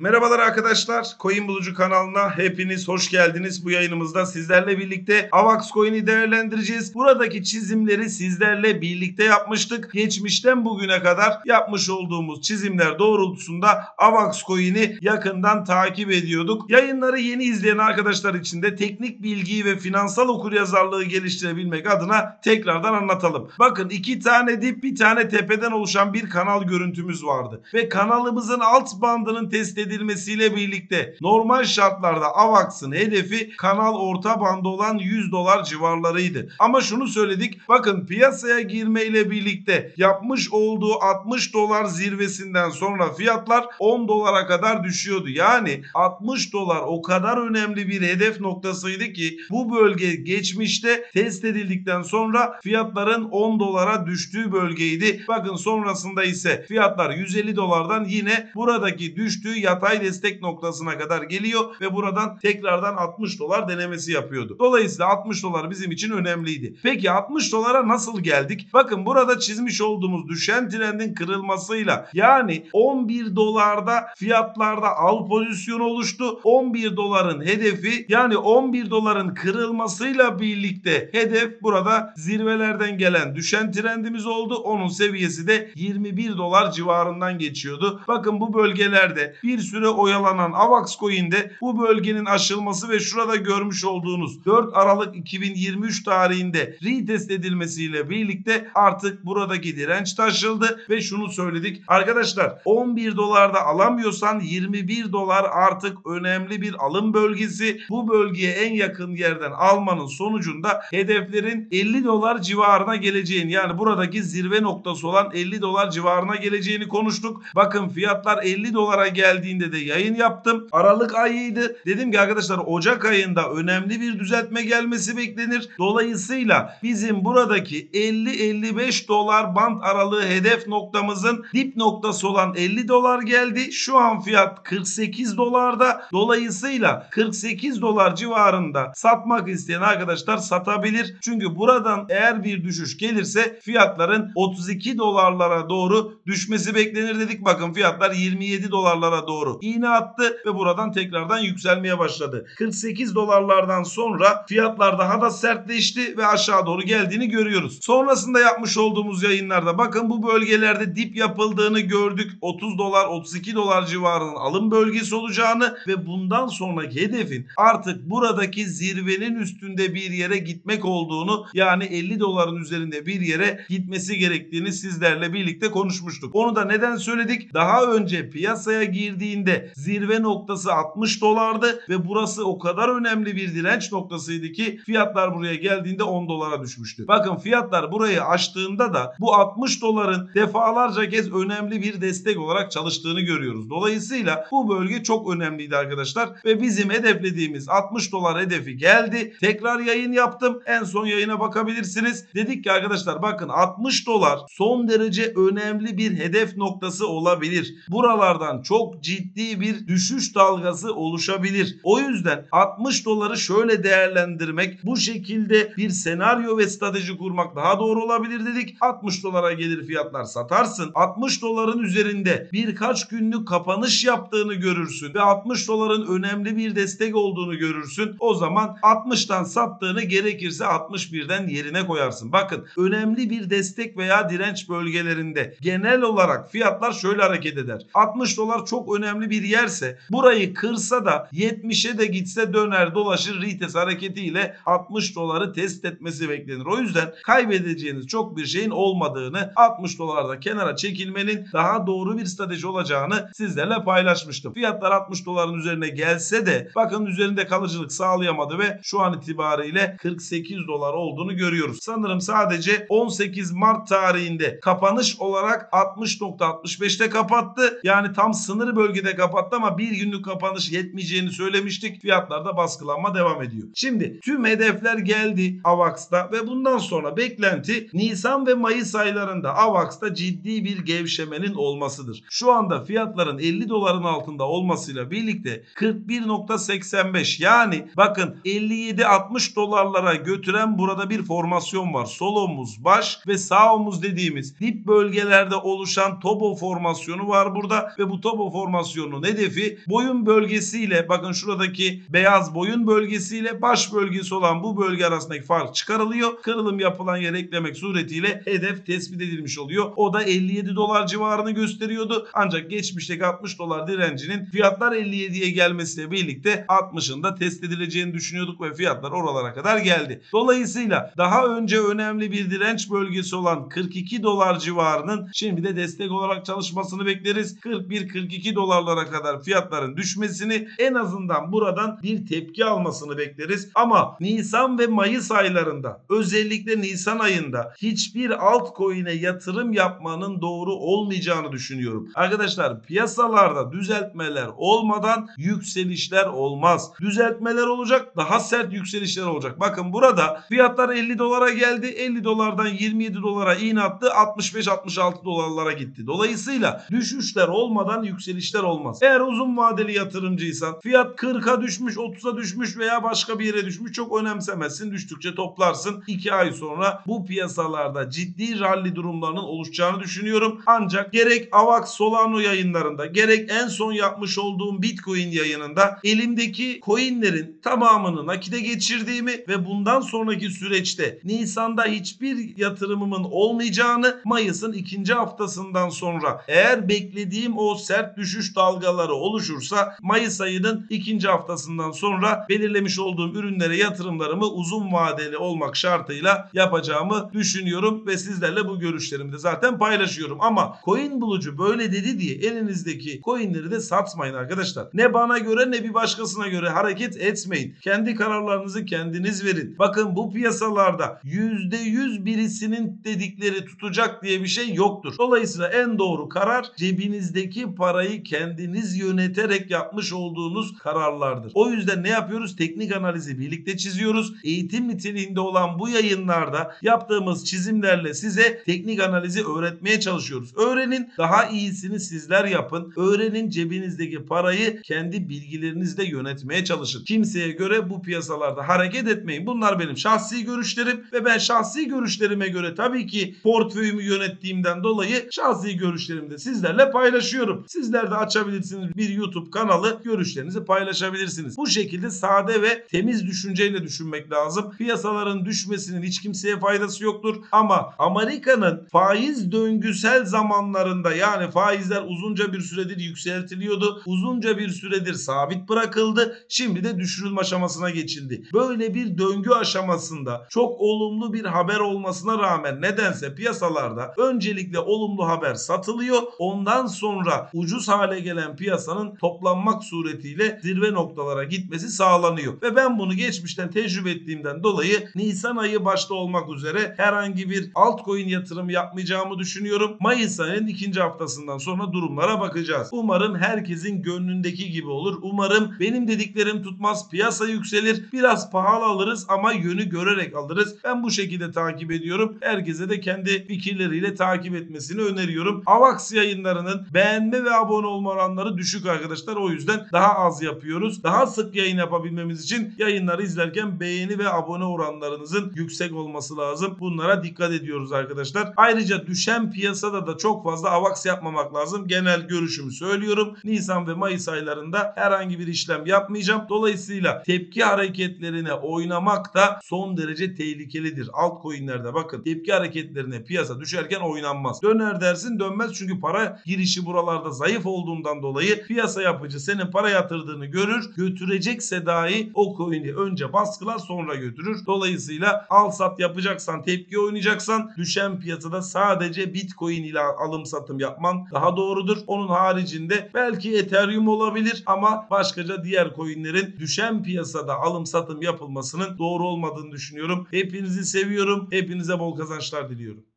Merhabalar arkadaşlar. Coin Bulucu kanalına hepiniz hoş geldiniz. Bu yayınımızda sizlerle birlikte AVAX Coin'i değerlendireceğiz. Buradaki çizimleri sizlerle birlikte yapmıştık. Geçmişten bugüne kadar yapmış olduğumuz çizimler doğrultusunda AVAX Coin'i yakından takip ediyorduk. Yayınları yeni izleyen arkadaşlar için de teknik bilgiyi ve finansal okuryazarlığı geliştirebilmek adına tekrardan anlatalım. Bakın iki tane dip bir tane tepeden oluşan bir kanal görüntümüz vardı. Ve kanalımızın alt bandının test edilmesiyle birlikte normal şartlarda AVAX'ın hedefi kanal orta bandı olan 100 dolar civarlarıydı. Ama şunu söyledik bakın piyasaya girmeyle birlikte yapmış olduğu 60 dolar zirvesinden sonra fiyatlar 10 dolara kadar düşüyordu. Yani 60 dolar o kadar önemli bir hedef noktasıydı ki bu bölge geçmişte test edildikten sonra fiyatların 10 dolara düştüğü bölgeydi. Bakın sonrasında ise fiyatlar 150 dolardan yine buradaki düştüğü yatay destek noktasına kadar geliyor ve buradan tekrardan 60 dolar denemesi yapıyordu. Dolayısıyla 60 dolar bizim için önemliydi. Peki 60 dolara nasıl geldik? Bakın burada çizmiş olduğumuz düşen trendin kırılmasıyla yani 11 dolarda fiyatlarda al pozisyonu oluştu. 11 doların hedefi yani 11 doların kırılmasıyla birlikte hedef burada zirvelerden gelen düşen trendimiz oldu. Onun seviyesi de 21 dolar civarından geçiyordu. Bakın bu bölgelerde bir süre oyalanan AVAX Coin'de bu bölgenin aşılması ve şurada görmüş olduğunuz 4 Aralık 2023 tarihinde retest edilmesiyle birlikte artık buradaki direnç taşıldı ve şunu söyledik. Arkadaşlar 11 dolarda alamıyorsan 21 dolar artık önemli bir alım bölgesi. Bu bölgeye en yakın yerden almanın sonucunda hedeflerin 50 dolar civarına geleceğini yani buradaki zirve noktası olan 50 dolar civarına geleceğini konuştuk. Bakın fiyatlar 50 dolara geldiğinde de yayın yaptım. Aralık ayıydı. Dedim ki arkadaşlar Ocak ayında önemli bir düzeltme gelmesi beklenir. Dolayısıyla bizim buradaki 50-55 dolar band aralığı hedef noktamızın dip noktası olan 50 dolar geldi. Şu an fiyat 48 dolarda. Dolayısıyla 48 dolar civarında satmak isteyen arkadaşlar satabilir. Çünkü buradan eğer bir düşüş gelirse fiyatların 32 dolarlara doğru düşmesi beklenir dedik. Bakın fiyatlar 27 dolarlara doğru iğne attı ve buradan tekrardan yükselmeye başladı. 48 dolarlardan sonra fiyatlar daha da sertleşti ve aşağı doğru geldiğini görüyoruz. Sonrasında yapmış olduğumuz yayınlarda bakın bu bölgelerde dip yapıldığını gördük. 30 dolar 32 dolar civarının alım bölgesi olacağını ve bundan sonraki hedefin artık buradaki zirvenin üstünde bir yere gitmek olduğunu yani 50 doların üzerinde bir yere gitmesi gerektiğini sizlerle birlikte konuşmuştuk. Onu da neden söyledik? Daha önce piyasaya girdiğinde zirve noktası 60 dolardı ve burası o kadar önemli bir direnç noktasıydı ki fiyatlar buraya geldiğinde 10 dolara düşmüştü. Bakın fiyatlar burayı aştığında da bu 60 doların defalarca kez önemli bir destek olarak çalıştığını görüyoruz. Dolayısıyla bu bölge çok önemliydi arkadaşlar ve bizim hedeflediğimiz 60 dolar hedefi geldi. Tekrar yayın yaptım. En son yayına bakabilirsiniz. Dedik ki arkadaşlar bakın 60 dolar son derece önemli bir hedef noktası olabilir. Buralardan çok ciddi bir düşüş dalgası oluşabilir. O yüzden 60 doları şöyle değerlendirmek, bu şekilde bir senaryo ve strateji kurmak daha doğru olabilir dedik. 60 dolara gelir fiyatlar satarsın. 60 doların üzerinde birkaç günlük kapanış yaptığını görürsün ve 60 doların önemli bir destek olduğunu görürsün. O zaman 60'tan sattığını gerekirse 61'den yerine koyarsın. Bakın önemli bir destek veya direnç bölgelerinde genel olarak fiyatlar şöyle hareket eder. 60 dolar çok önemli bir yerse burayı kırsa da 70'e de gitse döner dolaşır retest hareketiyle 60 doları test etmesi beklenir. O yüzden kaybedeceğiniz çok bir şeyin olmadığını 60 dolarda kenara çekilmenin daha doğru bir strateji olacağını sizlerle paylaşmıştım. Fiyatlar 60 doların üzerine gelse de bakın üzerinde kalıcılık sağlayamadı ve şu an itibariyle 48 dolar olduğunu görüyoruz. Sanırım sadece 18 Mart tarihinde kapanış olarak 60.65'te kapattı. Yani tam sınır bölgede kapattı ama bir günlük kapanış yetmeyeceğini söylemiştik. Fiyatlarda baskılanma devam ediyor. Şimdi tüm hedefler geldi AVAX'ta ve bundan sonra beklenti Nisan ve Mayıs aylarında AVAX'ta ciddi bir gevşemenin olmasıdır. Şu anda fiyatların 50 doların altında olmasıyla birlikte 41.85 yani bakın 57-60 dolarlara götüren burada bir formasyon var. Sol omuz baş ve sağ omuz dediğimiz dip bölgelerde oluşan tobo formasyonu var burada ve bu tobo formasyonu formasyonunun hedefi boyun bölgesiyle bakın şuradaki beyaz boyun bölgesiyle baş bölgesi olan bu bölge arasındaki fark çıkarılıyor. Kırılım yapılan yere eklemek suretiyle hedef tespit edilmiş oluyor. O da 57 dolar civarını gösteriyordu. Ancak geçmişteki 60 dolar direncinin fiyatlar 57'ye gelmesiyle birlikte 60'ın da test edileceğini düşünüyorduk ve fiyatlar oralara kadar geldi. Dolayısıyla daha önce önemli bir direnç bölgesi olan 42 dolar civarının şimdi de destek olarak çalışmasını bekleriz. 41-42 dolarlara kadar fiyatların düşmesini en azından buradan bir tepki almasını bekleriz. Ama Nisan ve Mayıs aylarında özellikle Nisan ayında hiçbir altcoin'e yatırım yapmanın doğru olmayacağını düşünüyorum. Arkadaşlar piyasalarda düzeltmeler olmadan yükselişler olmaz. Düzeltmeler olacak daha sert yükselişler olacak. Bakın burada fiyatlar 50 dolara geldi. 50 dolardan 27 dolara iğne attı. 65-66 dolarlara gitti. Dolayısıyla düşüşler olmadan yükselişler olmaz. Eğer uzun vadeli yatırımcıysan fiyat 40'a düşmüş 30'a düşmüş veya başka bir yere düşmüş çok önemsemezsin. Düştükçe toplarsın. 2 ay sonra bu piyasalarda ciddi rally durumlarının oluşacağını düşünüyorum. Ancak gerek AVAX Solano yayınlarında gerek en son yapmış olduğum Bitcoin yayınında elimdeki coinlerin tamamını nakite geçirdiğimi ve bundan sonraki süreçte Nisan'da hiçbir yatırımımın olmayacağını Mayıs'ın ikinci haftasından sonra eğer beklediğim o sert düşüş dalgaları oluşursa Mayıs ayının ikinci haftasından sonra belirlemiş olduğum ürünlere yatırımlarımı uzun vadeli olmak şartıyla yapacağımı düşünüyorum ve sizlerle bu görüşlerimi de zaten paylaşıyorum. Ama coin bulucu böyle dedi diye elinizdeki coinleri de satmayın arkadaşlar. Ne bana göre ne bir başkasına göre hareket etmeyin. Kendi kararlarınızı kendiniz verin. Bakın bu piyasalarda %100 birisinin dedikleri tutacak diye bir şey yoktur. Dolayısıyla en doğru karar cebinizdeki parayı kendiniz yöneterek yapmış olduğunuz kararlardır. O yüzden ne yapıyoruz? Teknik analizi birlikte çiziyoruz. Eğitim niteliğinde olan bu yayınlarda yaptığımız çizimlerle size teknik analizi öğretmeye çalışıyoruz. Öğrenin, daha iyisini sizler yapın. Öğrenin cebinizdeki parayı kendi bilgilerinizle yönetmeye çalışın. Kimseye göre bu piyasalarda hareket etmeyin. Bunlar benim şahsi görüşlerim ve ben şahsi görüşlerime göre tabii ki portföyümü yönettiğimden dolayı şahsi görüşlerimi de sizlerle paylaşıyorum. Sizler de açabilirsiniz bir YouTube kanalı görüşlerinizi paylaşabilirsiniz. Bu şekilde sade ve temiz düşünceyle düşünmek lazım. Piyasaların düşmesinin hiç kimseye faydası yoktur ama Amerika'nın faiz döngüsel zamanlarında yani faizler uzunca bir süredir yükseltiliyordu. Uzunca bir süredir sabit bırakıldı. Şimdi de düşürülme aşamasına geçildi. Böyle bir döngü aşamasında çok olumlu bir haber olmasına rağmen nedense piyasalarda öncelikle olumlu haber satılıyor. Ondan sonra ucuz hale gelen piyasanın toplanmak suretiyle zirve noktalara gitmesi sağlanıyor. Ve ben bunu geçmişten tecrübe ettiğimden dolayı Nisan ayı başta olmak üzere herhangi bir altcoin yatırım yapmayacağımı düşünüyorum. Mayıs ayının ikinci haftasından sonra durumlara bakacağız. Umarım herkesin gönlündeki gibi olur. Umarım benim dediklerim tutmaz. Piyasa yükselir. Biraz pahalı alırız ama yönü görerek alırız. Ben bu şekilde takip ediyorum. Herkese de kendi fikirleriyle takip etmesini öneriyorum. Avax yayınlarının beğenme ve abone olma oranları düşük arkadaşlar. O yüzden daha az yapıyoruz. Daha sık yayın yapabilmemiz için yayınları izlerken beğeni ve abone oranlarınızın yüksek olması lazım. Bunlara dikkat ediyoruz arkadaşlar. Ayrıca düşen piyasada da çok fazla Avax yapmamak lazım. Genel görüşümü söylüyorum. Nisan ve Mayıs aylarında herhangi bir işlem yapmayacağım. Dolayısıyla tepki hareketlerine oynamak da son derece tehlikelidir. Altcoin'lerde bakın tepki hareketlerine piyasa düşerken oynanmaz. Döner dersin dönmez çünkü para girişi buralarda zayıf olduğundan dolayı piyasa yapıcı senin para yatırdığını görür. Götürecekse dahi o coin'i önce baskılar sonra götürür. Dolayısıyla al sat yapacaksan tepki oynayacaksan düşen piyasada sadece Bitcoin ile alım satım yapman daha doğrudur. Onun haricinde belki Ethereum olabilir ama başkaca diğer coinlerin düşen piyasada alım satım yapılmasının doğru olmadığını düşünüyorum. Hepinizi seviyorum. Hepinize bol kazançlar diliyorum.